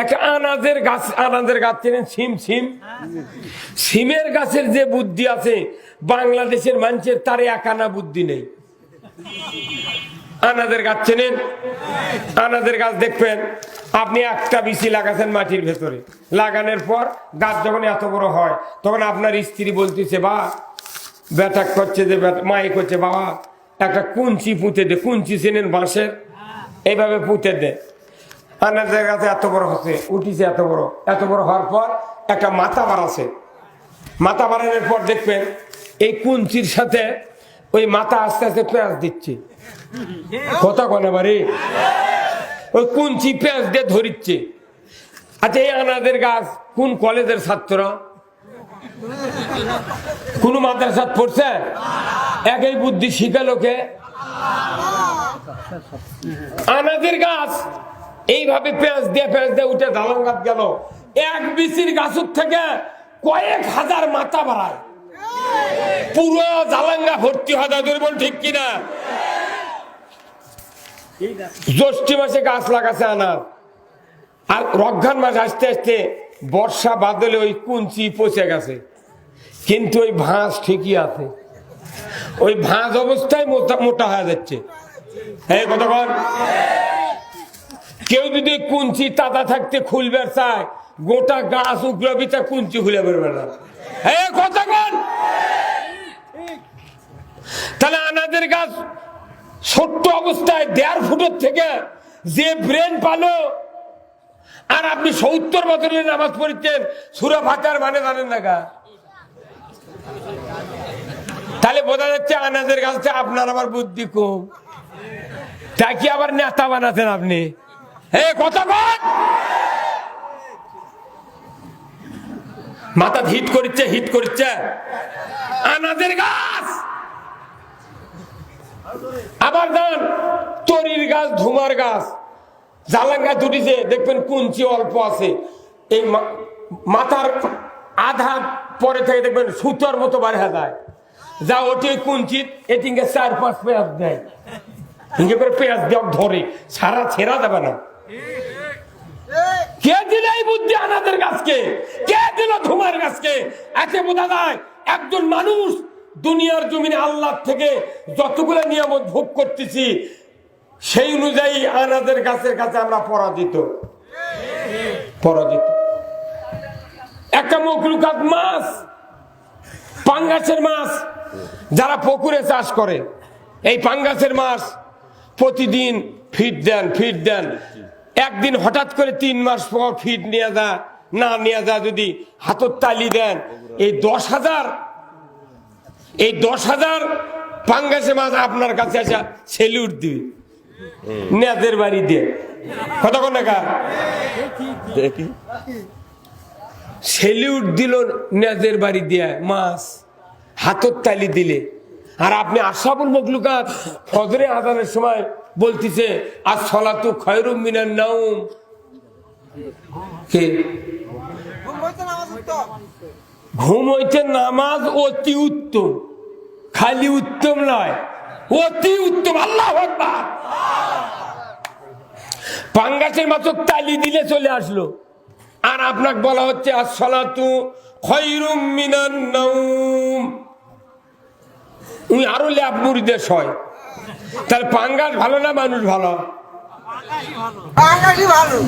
একটা আনাজের গাছ আনাজের গাছ চেনেন? সিম সিম সিমের গাছের যে বুদ্ধি আছে, বাংলাদেশের মানুষের তার এক আনা বুদ্ধি নেই। আনাজের গাছ চেনেন? আনাজের গাছ দেখবেন, আপনি একটা বিচি লাগাছেন মাটির ভেতরে। লাগানোর পর গাছ যখন এত বড় হয়, তখন আপনার স্ত্রী বলতেছে, বা, ব্যাটা করছে যে মায়ে করছে, বাবা, একটা কুঞ্চি পুঁতে দে, কুঞ্চি চেনেন বাঁশের? এইভাবে পুঁতে দে আনাজের গাছে এত বড় হচ্ছে, উঠিছে এত বড়। এত বড় হওয়ার পর একটা মাথা বাড়াছে মাথা বাড়ানোর পর দেখবেন, এই কুঞ্চির সাথে ওই মাথা আস্তে আস্তে পেঁয়াজ দিচ্ছে। কথা কনে বাড়ি। ওই কুঞ্চি পেঁয়াজ দিয়ে ধরিচ্ছে। আচ্ছা এই আনাদের গাছ কোন কলেজের ছাত্ররা? কোন মাদ্রাসাত পড়ছে? একই বুদ্ধি শিখালোকে আনাদের গাছ এইভাবে পেঁয়াজ দিয়ে পেঁয়াজ দিয়ে উঠে দালান গাছ গেল। এক বিচির গাছের থেকে কয়েক হাজার মাথা বাড়ায়। পুরো জালাঙ্গা ভর্তি হয় দাদুর বল ঠিক কিনা? জ্যৈষ্ঠ মাসে গাছ লাগাছে আনার। আর রক্ষান মাস আসতে আসতে বর্ষা বাদলে ওই কুঞ্চি পচে গেছে। কিন্তু ওই ভাঁজ ঠিকই আছে। ওই ভাঁজ অবস্থায় মোটা মোটা হয়ে যাচ্ছে। হ্যাঁ কতক্ষণ কেউ যদি কুঞ্চি তাতা থাকতে খুলবে, চায়, গোটা গাছ উগলাবি তা কুঞ্চি খুলে বেরবে না। হ্যাঁ কতক্ষণ তাহলে আনাদের গাছ ছোট্ট অবস্থায় দেড় ফুটের থেকে যে ব্রেন পালো, আর আপনি সত্তর বছরের নামাজ পড়ছেন সুরা ফাতার মানে জানেন না গা? তাহলে বোঝা যাচ্ছে আনাজের গাছটা আপনার আমার বুদ্ধি কম। তা কি আবার নেতা বানাতেন আপনি? কথা মাথা হিট করছে হিট করছে আনাজের গাছ। আবার তরির গাছ, ধুমার গাছ। জালাঙ্গা দুটিছে দেখবেন কুঞ্চি অল্প আছে। এই মাথার আধা পরে থেকে দেখবেন সুতোর মতো বাড়া যায়। যা ওটি ওই কুঞ্চিত এটিকে চার পাঁচ পেঁয়াজ দেয়। করে পেঁয়াজ দেওয়া ধরে। সারা ছেড়া যাবে না। কে দিল এই বুদ্ধি আনাদের গাছকে কে দিল ধুমার গাছকে একে বোঝা যায় একজন মানুষ দুনিয়ার জমিনে আল্লাহ থেকে যতগুলো নিয়ামত ভোগ করতেছি, সেই অনুযায়ী আনাদের গাছের কাছে আমরা পরাজিত। পরাজিত। একটা মকলুকাত মাছ, পাঙ্গাসের মাছ যারা পুকুরে চাষ করে, এই পাঙ্গাসের মাছ প্রতিদিন ফিট দেন ফিট দেন। একদিন হঠাৎ করে তিন মাস পর ফিট নিয়ে যা না নিয়ে যা যদি হাতর তালি দেন এই দশ হাজার এই দশ হাজার পাঙ্গাসে মাছ আপনার কাছে আসা সেলুট দিবে। নেদের বাড়ি দিয়ে। কতক্ষণ টাকা সেলিউট দিল নেজের বাড়ি দিয়ে মাছ হাতর তালি দিলে। আর আপনি আশাবুল মকলুকাত ফজরে আদানের সময় বলতিছে আর সলাতু খয়রুম মিনার নাউম কে? ঘুম হইতে নামাজ অতি উত্তম। খালি উত্তম নয় অতি উত্তম। আল্লাহ পাঙ্গাসের মাত্র তালি দিলে চলে আসলো। আর আপনাকে বলা হচ্ছে আসসালাতু খৈরুম মিনান নাউম উনি আরও ল্যাব মুড়িদের হয় তাহলে পাঙ্গাস ভালো না মানুষ ভালো? ভালো।